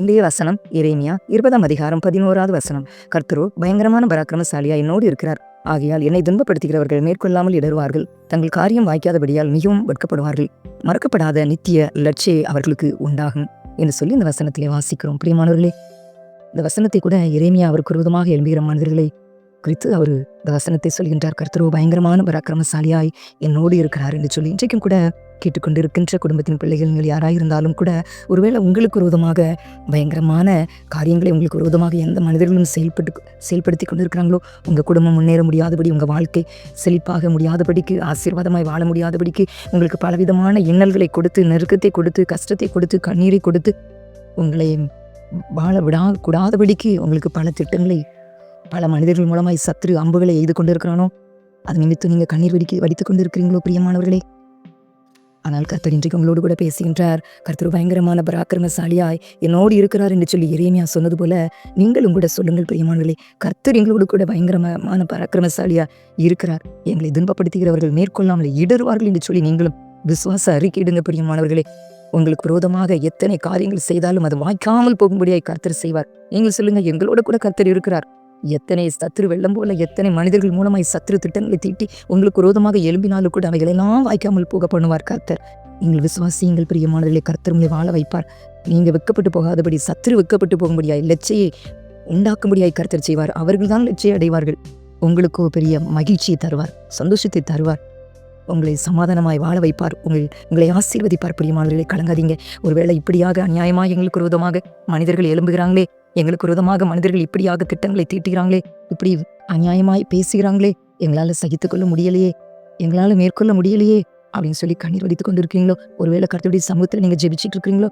இன்றைய வசனம் இறைமியா இருபதாம் அதிகாரம் பதினோராவது வசனம். கர்த்தரோ பயங்கரமான பராக்கிரமசாலியா என்னோடு இருக்கிறார். ஆகையால் என்னை துன்பப்படுத்துகிறவர்கள் மேற்கொள்ளாமல் இடருவார்கள் தங்கள் காரியம் வாய்க்காதபடியால் மிகவும் வெட்கப்படுவார்கள். மறக்கப்படாத நித்திய லட்சிய அவர்களுக்கு உண்டாகும் என்று சொல்லி இந்த வசனத்திலே வாசிக்கிறோம். பிரியமானவர்களே இந்த வசனத்தை கூட இறைமையா அவருக்கு விரோதமாக எழும்புகிற மனிதர்களை குறித்து அவர் இந்த வசனத்தை சொல்கின்றார். கர்த்தரோ பயங்கரமான பராக்கிரமசாலியாய் என்னோடு இருக்கிறார் என்று சொல்லி இன்றைக்கும் கூட கேட்டுக்கொண்டிருக்கின்ற குடும்பத்தின் பிள்ளைகள் நீங்கள் யாராக இருந்தாலும் கூட ஒருவேளை உங்களுக்கு விரோதமாக பயங்கரமான காரியங்களை உங்களுக்கு விரோதமாக எந்த மனிதர்களும் செயல்பட்டு செயல்படுத்தி கொண்டிருக்கிறாங்களோ உங்கள் குடும்பம் முன்னேற முடியாதபடி உங்கள் வாழ்க்கை செழிப்பாக முடியாதபடிக்கு ஆசீர்வாதமாய் வாழ முடியாதபடிக்கு உங்களுக்கு பலவிதமான இன்னல்களை கொடுத்து நெருக்கத்தை கொடுத்து கஷ்டத்தை கொடுத்து கண்ணீரை கொடுத்து உங்களை வாழ விடா கூடாதபடிக்கு உங்களுக்கு பல திட்டங்களை பல மனிதர்கள் மூலமாய் சத்துரு அம்புகளை எய்து கொண்டிருக்கிறானோ அது நிமித்தம் நீங்கள் கண்ணீர் வெடிக்க வடித்துக் கொண்டிருக்கிறீங்களோ பிரியமானவர்களே. ஆனால் கர்த்தர் இன்றைக்கு உங்களோடு கூட பேசுகின்றார். கர்த்தர் பயங்கரமான பராக்கிரமசாலியாய் என்னோடு இருக்கிறார் என்று சொல்லி இறைமையா சொன்னது போல நீங்களும் கூட சொல்லுங்கள் பிரியமானவர்களே. கர்த்தர் எங்களோடு கூட பயங்கரமான பராக்கிரமசாலியா இருக்கிறார். எங்களை துன்பப்படுத்துகிறவர்கள் மேற்கொள்ளாமல் இடருவார்கள் என்று சொல்லி நீங்களும் விசுவாச அறிக்கையிடுங்க பிரியமானவர்களே. உங்களுக்கு விரோதமாக எத்தனை காரியங்கள் செய்தாலும் அது வாய்க்காமல் போகும்படியாய் கர்த்தர் செய்வார். நீங்கள் சொல்லுங்க எங்களோட கூட கர்த்தர் இருக்கிறார். எத்தனை சத்துரு வெள்ளம் போல எத்தனை மனிதர்கள் மூலமாய் சத்துரு திட்டங்களை தீட்டி உங்களுக்கு விரோதமாக எழும்பினாலும் கூட அவைகளெல்லாம் வாய்க்காமல் போக பண்ணுவார் கர்த்தர். நீங்கள் விசுவாசியங்கள் பிரியமானவர்களை கர்த்தர் உங்களை வாழ வைப்பார். நீங்கள் வெக்கப்பட்டு போகாதபடி சத்துரு வெக்கப்பட்டு போகும்படியாய் லட்சையை உண்டாக்கும்படியாய் கர்த்தர் செய்வார். அவர்கள்தான் லட்சியை அடைவார்கள். உங்களுக்கு பெரிய மகிழ்ச்சியை தருவார் சந்தோஷத்தை தருவார். உங்களை சமாதானமாய் வாழ வைப்பார். உங்கள் உங்களை ஆசீர்வதிப்பார். பிரியமானவர்களை கலங்காதீங்க. ஒருவேளை இப்படியாக அநியாயமாக எங்களுக்கு விரோதமாக மனிதர்கள் எழும்புகிறாங்களே எங்களுக்கு விரோதமாக மனிதர்கள் இப்படியாக திட்டங்களை தீட்டுகிறாங்களே இப்படி அநியாயமாய் பேசுகிறாங்களே எங்களால் சகித்துக்கொள்ள முடியலையே எங்களால் மேற்கொள்ள முடியலையே அப்படின்னு சொல்லி கண்ணீர் வடித்துக் கொண்டு இருக்கீங்களோ ஒருவேளை கருத்துடைய சமூகத்தில் நீங்கள் ஜெபிச்சிட்டு இருக்கீங்களோ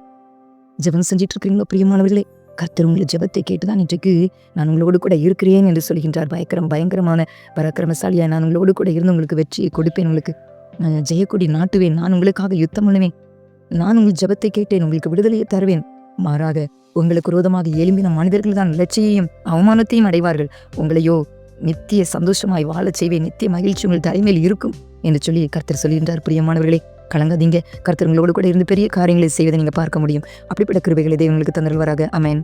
ஜெபம் செஞ்சுட்டு இருக்கிறீங்களோ பிரியமானவர்களே? கர்த்தர் உங்களை ஜெபத்தை கேட்டுதான் இன்றைக்கு நான் உங்களோடு கூட இருக்கிறேன் என்று சொல்கின்றார். பயங்கரம் பயங்கரமான பராக்கிரமசாலியா நான் உங்களோடு கூட இருந்து உங்களுக்கு வெற்றியை கொடுப்பேன் உங்களுக்கு. நான் ஜெயக்கொடி நாட்டுவேன் நான் உங்களுக்காக யுத்தம் பண்ணுவேன். நான் உங்கள் ஜெபத்தை கேட்டேன் உங்களுக்கு விடுதலையை தருவேன். மாறாக உங்களுக்கு விரோதமாக எழும்பின மனிதர்கள் தான் லட்சியையும் அவமானத்தையும் அடைவார்கள். உங்களையோ நித்திய சந்தோஷமாய் வாழச் செய்வேன் நித்திய மகிழ்ச்சி உங்கள் தலைமையில் இருக்கும் என்று சொல்லி கர்த்தர் சொல்கின்றார். பிரியமானவர்களே கலங்காதீங்க. கர்த்தர் உங்களோடு கூட இருந்து பெரிய காரியங்களை செய்வதை நீங்க பார்க்க முடியும். அப்படிப்பட்ட கிருபைகளை தேவங்களுக்கு தந்தல்வராக அமேன்